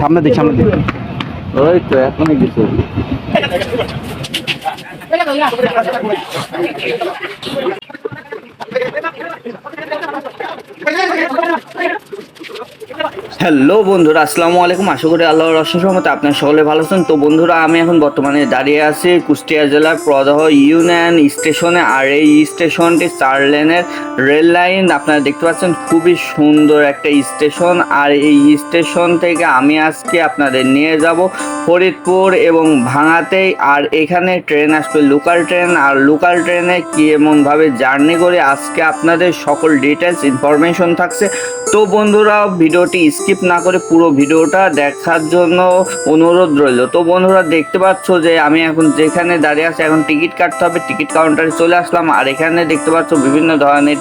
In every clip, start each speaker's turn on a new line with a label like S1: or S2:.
S1: সামনে দিক সামনে দিক
S2: ওই তো এখনই কিছু
S1: হ্যালো বন্ধুরা, আসসালামু আলাইকুম। আশা করি আল্লাহর সহমতে আপনার সকলে ভালো আছেন। তো বন্ধুরা, আমি এখন বর্তমানে দাঁড়িয়ে আছি কুষ্টিয়া জেলার প্রদহ ইউনিয়ন স্টেশনে আর এই স্টেশনটি চার লেনের রেল লাইন। আপনারা দেখতে পাচ্ছেন, খুবই সুন্দর একটা স্টেশন। আর এই স্টেশন থেকে আমি আজকে আপনাদের নিয়ে যাব ফরিদপুর এবং ভাঙাতে আর এখানে ট্রেন আসবে, লোকাল ট্রেন। আর লোকাল ট্রেনে কি এমনভাবে জার্নি করে আজকে আপনাদের সকল ডিটেলস ইনফরমেশন থাকছে। তো বন্ধুরা, ভিডিওটি স্কিপ না করে পুরো ভিডিওটা দেখার জন্য অনুরোধ রইল। তো বন্ধুরা, দেখতে পাচ্ছ যে আমি এখন যেখানে দাঁড়িয়ে আছি, এখন টিকিট কাটতে হবে। টিকিট কাউন্টারে চলে আসলাম আর এখানে দেখতে পাচ্ছ বিভিন্ন ধরনের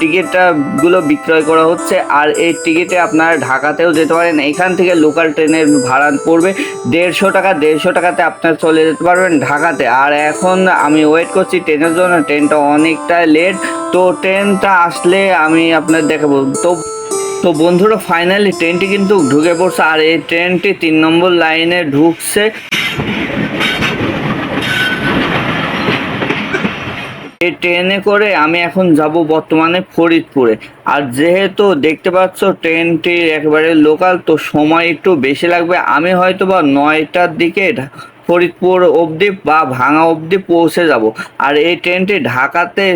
S1: টিকিটটা গুলো বিক্রয় করা হচ্ছে। আর এই টিকিটে আপনারা ঢাকাতেও যেতে পারেন। এখান থেকে লোকাল ট্রেনের ভাড়া পড়বে দেড়শো টাকা। দেড়শো টাকাতে আপনারা চলে যেতে পারবেন ঢাকাতে। আর এখন আমি ওয়েট করছি ট্রেনের জন্য। ট্রেনটা অনেকটা লেট তো ট্রেনটা আসলে আমি আপনার দেখাবো। তো তো বন্ধুরা ফাইনালি ট্রেনটি কিন্তু ঢুকে পড়ছে আর এই ট্রেনটি তিন নম্বর লাইনে ঢুকছে। এই ট্রেনে করে আমি এখন যাব বর্তমানে ফরিদপুরে। আর যেহেতু দেখতে পাচ্ছ ট্রেনটি একেবারে লোকাল তো সময় একটু বেশি লাগবে। আমি হয়তো বা নয়টার দিকে ফরিদপুর অবধি বা ভাঙা অবধি পৌঁছে যাব। আর এই ট্রেনটি ঢাকাতে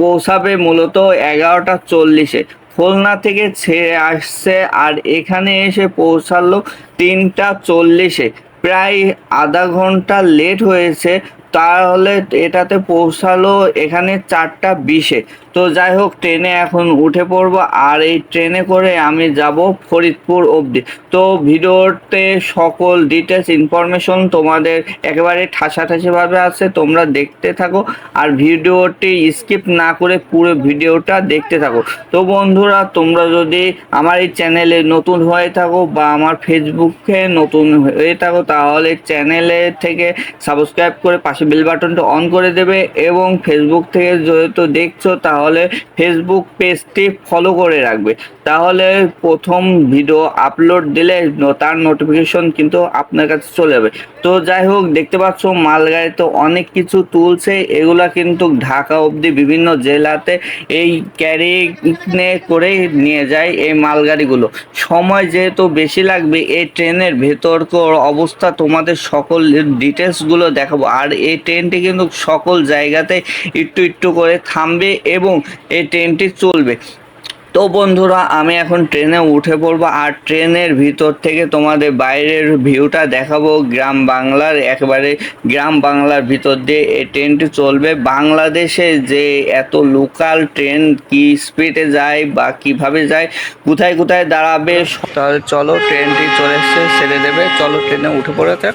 S1: পৌঁছাবে মূলত এগারোটা চল্লিশে। খুলনা থেকে ছেড়ে আসছে আর এখানে এসে পৌঁছালো তিনটা চল্লিশে। প্রায় আধা ঘণ্টা লেট হয়েছে, তাহলে এটাতে পৌঁছালো এখানে চারটা বিশে। তো যাই হোক, ট্রেনে এখন উঠে পড়ব আর এই ট্রেনে করে আমি যাব ফরিদপুর অবধি। তো ভিডিওতে সকল ডিটেলস ইনফরমেশন তোমাদের একেবারে ঠাসাঠাসিভাবে আছে, তোমরা দেখতে থাকো। আর ভিডিওটি স্কিপ না করে পুরো ভিডিওটা দেখতে থাকো। তো বন্ধুরা, তোমরা যদি আমার এই চ্যানেলে নতুন হয়ে থাকো বা আমার ফেসবুকে নতুন হয়ে থাকো, তাহলে চ্যানেলে থেকে সাবস্ক্রাইব করে পাশে বেল বাটনটা অন করে দেবে এবং ফেসবুক থেকে যেহেতু দেখছ, তাহলে ফেসবুক পেজটি ফলো করে রাখবে। তাহলে প্রথম ভিডিও আপলোড দিলে তার নোটিফিকেশন কিন্তু আপনার কাছে চলে যাবে। তো যাই হোক, দেখতে পাচ্ছ মালগাড়িতে অনেক কিছু তুলছে, এগুলা কিন্তু ঢাকা অবধি বিভিন্ন জেলাতে এই ক্যারি করে নিয়ে যায় এই মালগাড়িগুলো। সময় যেহেতু বেশি লাগবে, এই ট্রেনের ভেতরকার অবস্থা তোমাদের সকল ডিটেলসগুলো দেখাবো। আর এই ট্রেনটি কিন্তু সকল জায়গাতে একটু একটু করে থামবে এবং এই ট্রেনটি চলবে। তো বন্ধুরা, আমি এখন ট্রেনে উঠে পড়ব আর ট্রেনের ভিতর থেকে তোমাদের বাইরের ভিউটা দেখাবো গ্রাম বাংলার, একেবারে গ্রাম বাংলার ভিতর দিয়ে এই ট্রেনটি চলবে। বাংলাদেশে যে এত লোকাল ট্রেন কি স্পিডে যায় বা কীভাবে যায়, কোথায় কোথায় দাঁড়াবে, তাহলে চলো ট্রেনটি চলে এসছে ছেড়ে দেবে চলো ট্রেনে উঠে পড়ে থাক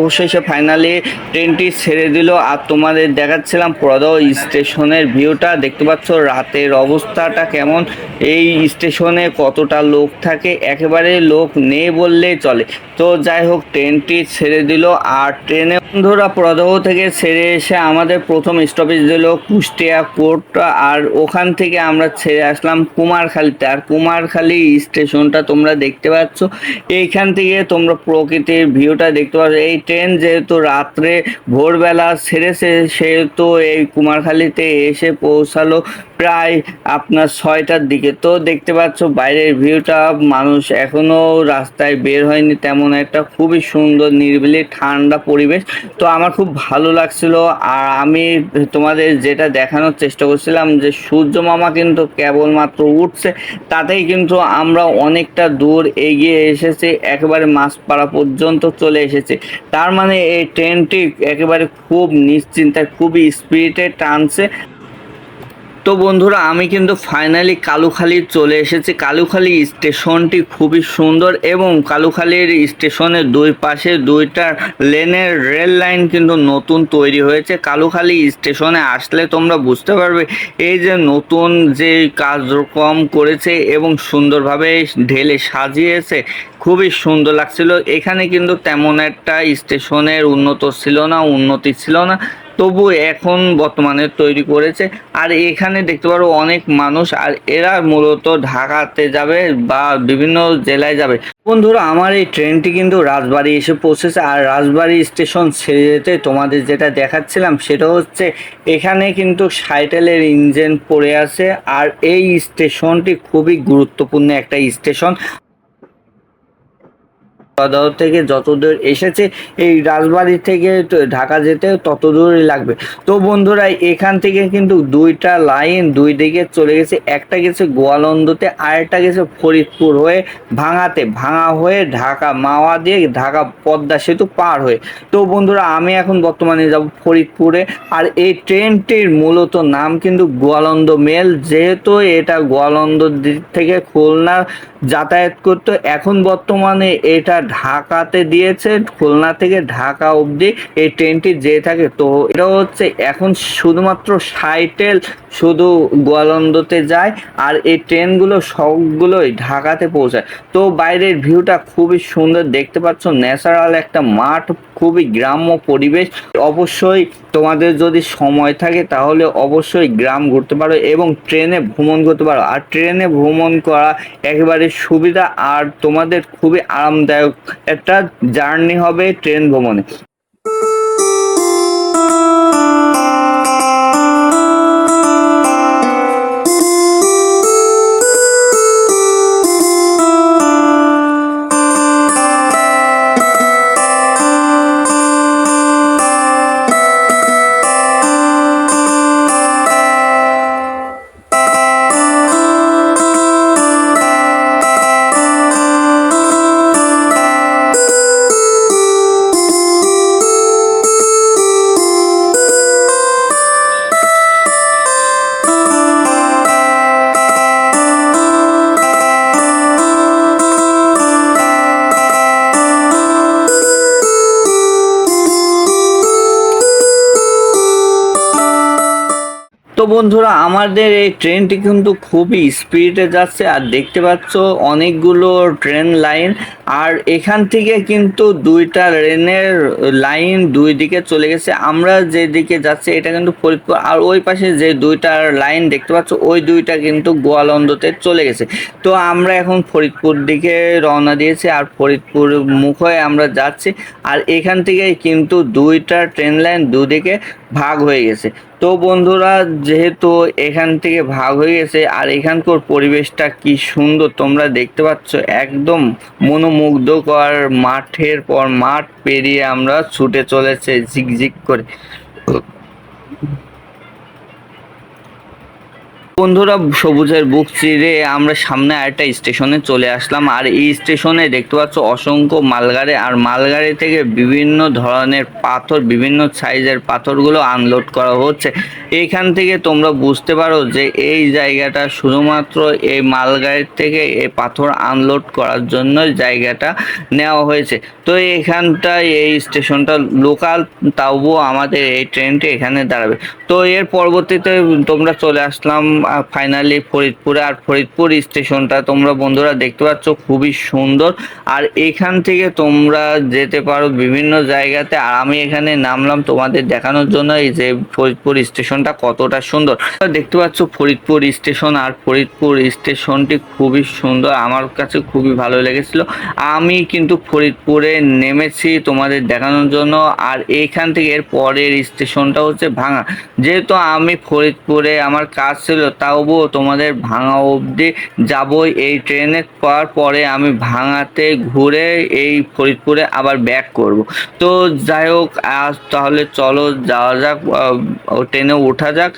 S1: অবশেষে ফাইনালি ট্রেনটি ছেড়ে দিল। আর তোমাদের দেখাচ্ছিলাম প্রদহ স্টেশনের ভিউটা দেখতে পাচ্ছ রাতের অবস্থাটা কেমন। এই স্টেশনে কতটা লোক থাকে, একেবারে লোক নেই বললেই চলে। তো যাই হোক ট্রেনটি ছেড়ে দিল। আর ট্রেনে বন্ধুরা প্রদহ থেকে ছেড়ে এসে আমাদের প্রথম স্টপেজ দিল কুষ্টিয়া কোর্ট আর ওখান থেকে আমরা ছেড়ে আসলাম কুমারখালীতে। আর কুমারখালী স্টেশনটা তোমরা দেখতে পাচ্ছ। এইখান থেকে তোমরা প্রকৃতির ভিউটা দেখতে পাচ্ছ। এই ট্রেন যেহেতু রাত্রে ভোরবেলা ছেড়েছে সেহেতু এই কুমারখালীতে এসে পৌঁছালো প্রায় আপনার ছয়টার দিকে। তো দেখতে পাচ্ছ, বাইরের ভিউটা মানুষ এখনও রাস্তায় বের হয়নি। তেমন একটা খুবই সুন্দর, নিরিবিলি, ঠান্ডা পরিবেশ। তো আমার খুব ভালো লাগছিল। আর আমি তোমাদের যেটা দেখানোর চেষ্টা করছিলাম যে, সূর্য মামা কিন্তু কেবলমাত্র উঠছে। তাতেই কিন্তু আমরা অনেকটা দূর এগিয়ে এসেছি। একেবারে মাছপাড়া পর্যন্ত চলে এসেছে। তার মানে এই ট্রেনটি একেবারে খুব নিশ্চিন্তায় খুবই স্পিডে টানছে। তো বন্ধুরা, আমি কিন্তু ফাইনালি কালুখালী চলে এসেছি। কালুখালী স্টেশনটি খুবই সুন্দর এবং কালুখালীর স্টেশনের দুই পাশে দুইটা লেনের রেল লাইন কিন্তু নতুন তৈরি হয়েছে। কালুখালী স্টেশনে আসলে তোমরা বুঝতে পারবে, এই যে নতুন যে কার্যক্রম করেছে এবং সুন্দরভাবে ঢেলে সাজিয়েছে, খুবই সুন্দর লাগছিল। এখানে কিন্তু তেমন একটা স্টেশনের উন্নত ছিল না, উন্নতি ছিল না। তবু এখন বর্তমানে তৈরি করেছে। আর এখানে দেখতে পারো অনেক মানুষ, আর এরা মূলত ঢাকাতে যাবে বা বিভিন্ন জেলায় যাবে। বন্ধুরা, আমার এই ট্রেনটি কিন্তু রাজবাড়ি এসে পৌঁছেছে, আর রাজবাড়ি স্টেশন ছেড়ে যেতে তোমাদের যেটা দেখাচ্ছিলাম সেটা হচ্ছে এখানে কিন্তু সাইটেলের ইঞ্জিন পড়ে আছে, আর এই স্টেশনটি খুবই গুরুত্বপূর্ণ একটা স্টেশন। আদালত থেকে যত দূর এসেছে, এই রাজবাড়ি থেকে ঢাকা যেতে তত দূরই লাগবে। তো বন্ধুরা, এখান থেকে কিন্তু দুইটা লাইন দুই দিকে চলে গেছে। একটা গেছে গোয়ালন্দতে আরেকটা গেছে ফরিদপুর হয়ে ভাঙাতে। ভাঙা হয়ে ঢাকা মাওয়া দিয়ে ঢাকা পদ্মা সেতু পার হয়ে। তো বন্ধুরা, আমি এখন বর্তমানে যাব ফরিদপুরে। আর এই ট্রেনটির মূলত নাম কিন্তু গোয়ালন্দ মেল। যেহেতু এটা গোয়ালন্দ দিক থেকে খুলনা যাতায়াত করতো, এখন বর্তমানে এটা ঢাকাতে দিয়েছে, খুলনা থেকে ঢাকা অবধি এই ট্রেনটি যেয়ে থাকে। তো এটা হচ্ছে এখন শুধুমাত্র সাইটেল শুধু গোয়ালন্দতে যায় আর এই ট্রেনগুলো সবগুলোই ঢাকাতে পৌঁছায়। তো বাইরের ভিউটা খুবই সুন্দর, দেখতে পাচ্ছ ন্যাচারাল একটা মাঠ, খুবই গ্রাম্য পরিবেশ। অবশ্যই তোমাদের যদি সময় থাকে তাহলে অবশ্যই গ্রাম ঘুরতে পারো এবং ট্রেনে ভ্রমণ করতে পারো। আর ট্রেনে ভ্রমণ করা একেবারে সুবিধা আর তোমাদের খুবই আরামদায়ক একটা জার্নি হবে ট্রেন ভ্রমণে। তো বন্ধুরা, আমাদের এই ট্রেনটি কিন্তু খুবই স্পিডে যাচ্ছে। আর দেখতে পাচ্ছ, অনেকগুলো ট্রেন লাইন আর এখান থেকে কিন্তু দুইটা রেনের লাইন দুই দিকে চলে গেছে। আমরা যে দিকে যাচ্ছি, এটা কিন্তু ফরিদপুর। আর ওই পাশে যে দুইটা লাইন দেখতে পাচ্ছ, ওই দুইটা কিন্তু গোয়ালন্দতে চলে গেছে। তো আমরা এখন ফরিদপুর দিকে রওনা দিয়েছি, আর ফরিদপুর মুখ হয়ে আমরা যাচ্ছি। আর এখান থেকে কিন্তু দুইটা ট্রেন লাইন দুদিকে। ভাগ হয়ে গেছে। তো বন্ধুরা, যেহেতু এখান থেকে ভাগ হয়ে গেছে, আর এখানকার পরিবেশটা কি সুন্দর তোমরা দেখতে পাচ্ছ, একদম মনোমুগ্ধকর মাঠের পর মাঠ পেরিয়ে আমরা ছুটে চলেছে ঝিকঝিক করে। বন্ধুরা, সবুজের বুক চিরে আমরা সামনে আরেকটা স্টেশনে চলে আসলাম। আর এই স্টেশনে দেখতে পাচ্ছ অসংখ্য মালগাড়ি, আর মালগাড়ি থেকে বিভিন্ন ধরনের পাথর, বিভিন্ন সাইজের পাথরগুলো আনলোড করা হচ্ছে। এইখান থেকে তোমরা বুঝতে পারো যে এই জায়গাটা শুধুমাত্র এই মালগাড়ির থেকে এই পাথর আনলোড করার জন্য জায়গাটা নেওয়া হয়েছে। তো এখানটা এই স্টেশনটা লোকাল তাও আমাদের এই ট্রেনটি এখানে দাঁড়াবে। তো এর পরবর্তীতে তোমরা চলে আসলাম ফাইনালি ফরিদপুরে আর ফরিদপুর স্টেশনটা তোমরা বন্ধুরা দেখতে পাচ্ছ খুবই সুন্দর। আর এখান থেকে তোমরা যেতে পারো বিভিন্ন জায়গাতে। আর আমি এখানে নামলাম তোমাদের দেখানোর জন্য এই যে ফরিদপুর স্টেশনটা কতটা সুন্দর। দেখতে পাচ্ছ ফরিদপুর স্টেশন আর ফরিদপুর স্টেশনটি খুবই সুন্দর। আমার কাছে খুবই ভালো লেগেছিল। আমি কিন্তু ফরিদপুরে নেমেছি তোমাদের দেখানোর জন্য। আর এইখান থেকে এর পরের স্টেশনটা হচ্ছে ভাঙা যেহেতু আমি ফরিদপুরে আমার কাজ ছিল তাও তোমাদের ভাঙা অবধি যাবই। এই ট্রেনে পাওয়ার পরে আমি ভাঙাতে ঘুরে এই ফরিদপুরে আবার ব্যাক করব। তো যাই হোক, আজ তাহলে চলো যাওয়া যাক ট্রেনে ওঠা যাক।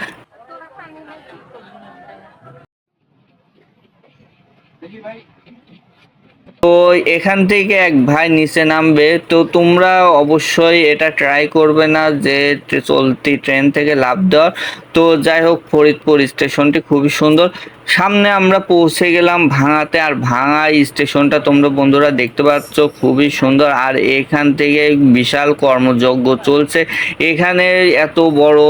S1: তো এখান থেকে এক ভাই নিচে নামবে। তো তোমরা অবশ্যই এটা ট্রাই করবে না যে চলতি ট্রেন থেকে লাভ দেওয়ার। তো যাই হোক, ফরিদপুর স্টেশনটি খুবই সুন্দর। সামনে আমরা পৌঁছে গেলাম ভাঙাতে, আর ভাঙা স্টেশনটা তোমরা বন্ধুরা দেখতে পাচ্ছ, খুবই সুন্দর। আর এখান থেকে বিশাল কর্মযজ্ঞ চলছে। এখানে এত বড়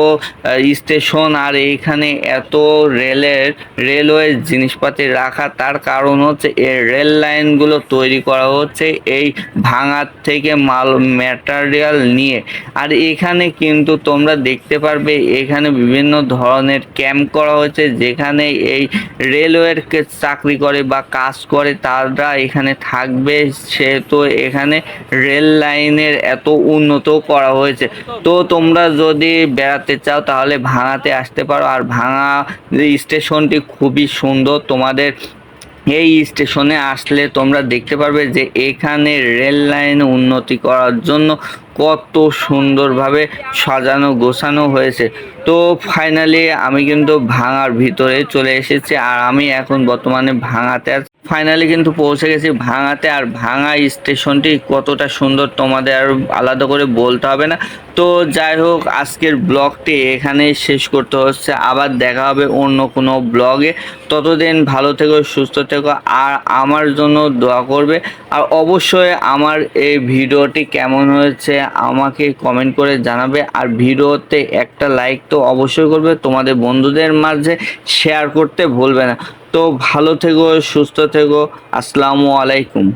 S1: স্টেশন, আর এখানে এত রেলের, রেলওয়ে জিনিসপাতি রাখা। তার কারণ হচ্ছে, এই রেল লাইনগুলো তৈরি করা হচ্ছে এই ভাঙার থেকে মাল ম্যাটারিয়াল নিয়ে। আর এখানে কিন্তু তোমরা দেখতে পারবে, এখানে বিভিন্ন ধরনের ক্যাম্প করা হয়েছে, যেখানে এই রেলওয়ের চাকরি করে বা কাজ করে, তারা এখানে থাকবে। সে তো এখানে রেল লাইনের এত উন্নত করা হয়েছে। তো তোমরা যদি বেড়াতে চাও, তাহলে ভাঙাতে আসতে পারো। আর ভাঙা স্টেশনটি খুবই সুন্দর। তোমাদের এই স্টেশনে আসলে তোমরা দেখতে পারবে যে এখানে রেল লাইন উন্নতি করার জন্য কত সুন্দরভাবে সাজানো, গোছানো হয়েছে। তো ফাইনালি আমি কিন্তু ভাঙার ভিতরে চলে এসেছি আর আমি এখন বর্তমানে ভাঙাতে আছি। ফাইনালি কিন্তু পৌঁছে গেছি ভাঙাতে আর ভাঙা স্টেশনটি কতটা সুন্দর তোমাদের আর আলাদা করে বলতে হবে না। তো যাই হোক, আজকের ব্লগটি এখানেই শেষ করতে হচ্ছে। আবার দেখা হবে অন্য কোনো ব্লগে। ততদিন ভালো থেকো, সুস্থ থেকো, আর আমার জন্য দোয়া করবে। আর অবশ্যই আমার এই ভিডিওটি কেমন হয়েছে আমাকে কমেন্ট করে জানাবে। আর ভিডিওতে একটা লাইক তো অবশ্যই করবে। তোমাদের বন্ধুদের মাঝে শেয়ার করতে ভুলবে না। তো ভালো থেকো, সুস্থ থেকো। আসসালামু আলাইকুম।